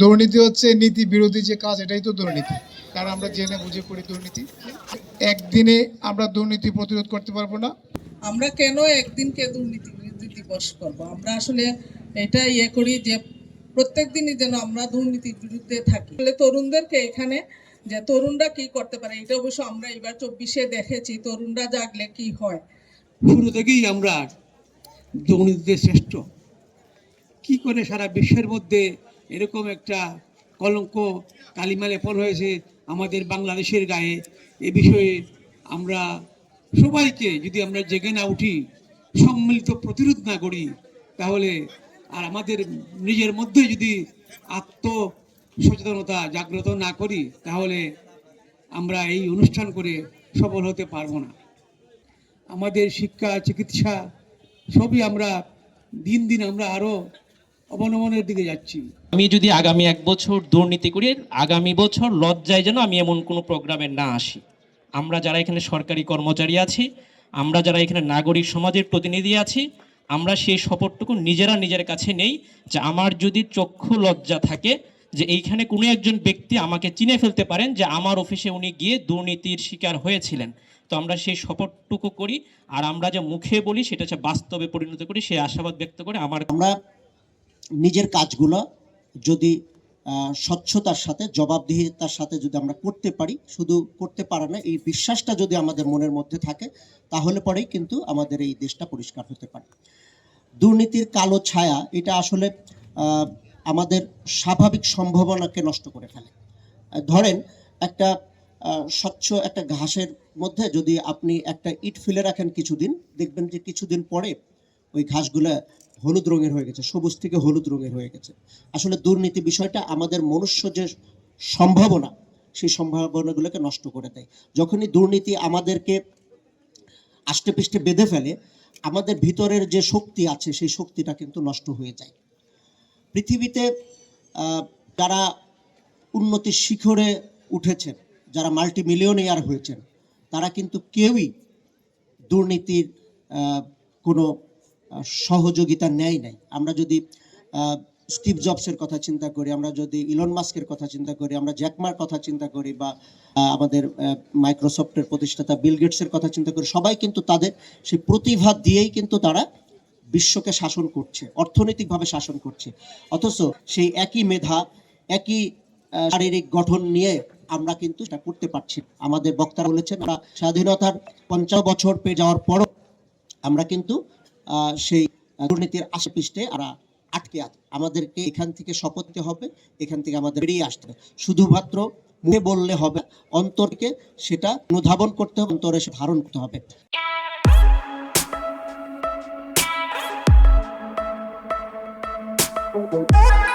দুর্নীতি হচ্ছে নীতি বিরোধী যে কাজ এটাই তো দুর্নীতি। কারণ আমরা জেনে বুঝে করি দুর্নীতি। একদিনে আমরা দুর্নীতি প্রতিরোধ করতে পারব না। আমরা কেন একদিনকে দুর্নীতি বিরোধী দিবস করব? আমরা আসলে এটা ইয়ে করি যে প্রত্যেক দিনই যেন আমরা দুর্নীতির বিরুদ্ধে থাকি। আসলে তরুণদেরকে এখানে যে তরুণরা কি করতে পারে এটা অবশ্য আমরা এবার চব্বিশে দেখেছি তরুণরা জাগলে কি হয়? শুরু থেকেই আমরা দুর্নীতিতে শ্রেষ্ঠ। কি করে সারা বিশ্বের মধ্যে এরকম একটা কলঙ্ক কালিমা লেপন হয়েছে আমাদের বাংলাদেশের গায়ে। এ বিষয়ে আমরা সবাইকে যদি আমরা জেগে না উঠি, সম্মিলিত প্রতিরোধ না করি, তাহলে আর আমাদের নিজের মধ্যে যদি আত্ম সচেতনতা জাগ্রত না করি, তাহলে আমরা এই অনুষ্ঠান করে সফল হতে পারব না। আমাদের শিক্ষা, চিকিৎসা সবই আমরা দিন দিন আমরা আরও অবনমনের দিকে যাচ্ছি। আমি যদি আগামী এক বছর দুর্নীতি করি, আগামী বছর লজ্জায় যেন আমি এমন কোনো প্রোগ্রামে না আসি। আমরা যারা এখানে সরকারি কর্মচারী আছি, আমরা যারা এখানে নাগরিক সমাজের প্রতিনিধি আছি, আমরা সেই শপথটুকু নিজেরা নিজের কাছে নেই যে আমার যদি চক্ষু লজ্জা থাকে যে এইখানে কোনো একজন ব্যক্তি আমাকে চিনে ফেলতে পারেন যে আমার অফিসে উনি গিয়ে দুর্নীতির শিকার হয়েছিলেন। তো আমরা সেই শপথটুকু করি আর আমরা যে মুখে বলি সেটা হচ্ছে বাস্তবে পরিণত করি, সেই আশাবাদ ব্যক্ত করে আমার আমরা নিজের কাজগুলো যদি স্বচ্ছতার সাথে, জবাবদিহিতার সাথে যদি আমরা করতে পারি, শুধু করতে পারে না, এই বিশ্বাসটা যদি আমাদের মনের মধ্যে থাকে, তাহলে পরেই কিন্তু আমাদের এই দেশটা পরিষ্কার হতে পারে। দুর্নীতির কালো ছায়া, এটা আসলে আমাদের স্বাভাবিক সম্ভাবনাকে নষ্ট করে ফেলে। ধরেন, একটা স্বচ্ছ একটা ঘাসের মধ্যে যদি আপনি একটা ইট ফেলে রাখেন কিছুদিন, দেখবেন যে কিছুদিন পরে ওই ঘাসগুলো হলুদ রঙের হয়ে গেছে, সবুজ থেকে হলুদ রঙের হয়ে গেছে। আসলে দুর্নীতি বিষয়টা আমাদের মনুষ্য যে সম্ভাবনা, সেই সম্ভাবনাগুলোকে নষ্ট করে দেয়। যখনই দুর্নীতি আমাদেরকে আষ্টে পৃষ্ঠে বেঁধে ফেলে, আমাদের ভিতরের যে শক্তি আছে, সেই শক্তিটা কিন্তু নষ্ট হয়ে যায়। পৃথিবীতে যারা উন্নতির শিখরে উঠেছেন, যারা মাল্টি মিলিয়নিয়ার হয়েছেন, তারা কিন্তু কেউই দুর্নীতির কোনো সহযোগিতা নেয় নাই। আমরা যদি স্টিভ জবসের কথা চিন্তা করি, আমরা যদি ইলন মাস্কের কথা চিন্তা করি, আমরা জ্যাকমার কথা চিন্তা করি বা আমাদের মাইক্রোসফটের প্রতিষ্ঠাতা বিল গেটসের কথা চিন্তা করি, সবাই কিন্তু তাদের সেই প্রতিভা দিয়েই কিন্তু তারা বিশ্বকে শাসন করছে, অর্থনৈতিকভাবে শাসন করছে। অথচ সেই একই মেধা, একই শারীরিক গঠন নিয়ে আমরা কিন্তু এটা করতে পারছি আমাদের বক্তারা বলেছেন, আমরা স্বাধীনতার পঞ্চাশ বছর পেয়ে যাওয়ার পরও আমরা কিন্তু সেই দুর্নীতির আশেপৃষ্ঠে আমরা আটকে আছি। আমাদেরকে এখান থেকে শপথতে হবে, এখান থেকে আমাদের বেরিয়ে আসতে হবে। শুধুমাত্র মুখে বললে হবে অন্তরকে সেটা অনুধাবন করতে হবে, অন্তরে সে ধারণ করতে হবে। Thank